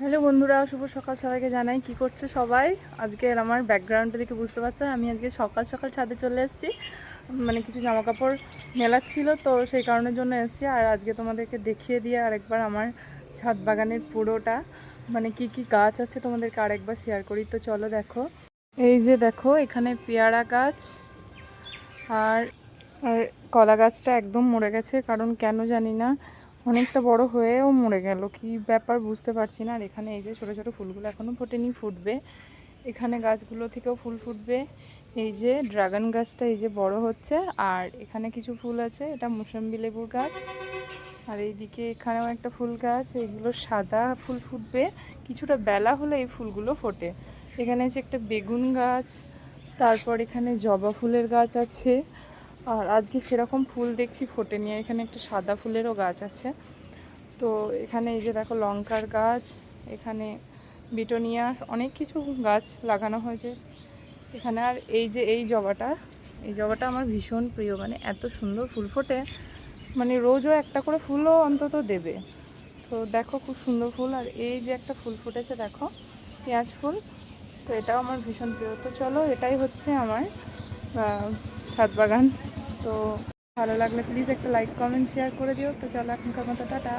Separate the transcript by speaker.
Speaker 1: Hello বন্ধুরা, শুভ সকাল। সবাইকে জানাই কি করছে সবাই? আজকে আমার ব্যাকগ্রাউন্ডটা দেখে বুঝতে পারছ, আমি আজকে সকাল সকাল ছাদে চলে এসেছি। মানে কিছু জামা কাপড় মেলার ছিল, তো সেই কারণের জন্য এসেছি। আর আজকে তোমাদেরকে দেখিয়ে দিয়ে আরেকবার আমার ছাদ বাগানের পুরোটা মানে কি কি গাছ আছে তোমাদেরকে আরেকবার শেয়ার করি। তো চলো দেখো। এই যে দেখো, এখানে পেয়ারা গাছ আর আর কলা গাছটা একদম মরে গেছে, কারণ কেন জানি না। অনেকটা বড় হয়েও মরে গেল। কি ব্যাপার বুঝতে পারছি না। আর এখানে এই যে ছোটো ছোটো ফুলগুলো এখনও ফোটেনি, ফুটবে। এখানে গাছগুলো থেকেও ফুল ফুটবে। এই যে ড্রাগন গাছটা এই যে বড় হচ্ছে। আর এখানে কিছু ফুল আছে। এটা মুসম্বি লেবুর গাছ। আর এইদিকে এখানেও একটা ফুল গাছ। এইগুলো সাদা ফুল ফুটবে। কিছুটা বেলা হলে এই ফুলগুলো ফোটে। এখানে আছে একটা বেগুন গাছ। তারপর এখানে জবা ফুলের গাছ আছে। আর আজকে সেরকম ফুল দেখছি ফোটে নিয়ে এখানে একটা সাদা ফুলেরও গাছ আছে। তো এখানে এই যে দেখো লঙ্কার গাছ, এখানে বিটোনিয়া, অনেক কিছু গাছ লাগানো হয়েছে। এখানে আর এই যে এই জবাটা এই জবাটা আমার ভীষণ প্রিয় মানে এত সুন্দর ফুল ফোটে। মানে রোজও একটা করে ফুলও অন্তত দেবে। তো দেখো খুব সুন্দর ফুল, আর এই যে একটা ফুল ফুটেছে দেখো, পেঁয়াজ ফুল, তো এটাও আমার ভীষণ প্রিয়। তো চলো এটাই হচ্ছে আমার ছাদ বাগান। তো ভালো লাগলে প্লিজ একটা লাইক কমেন্ট শেয়ার করে দিও। তো চলো এখনকার মতো, টাটা।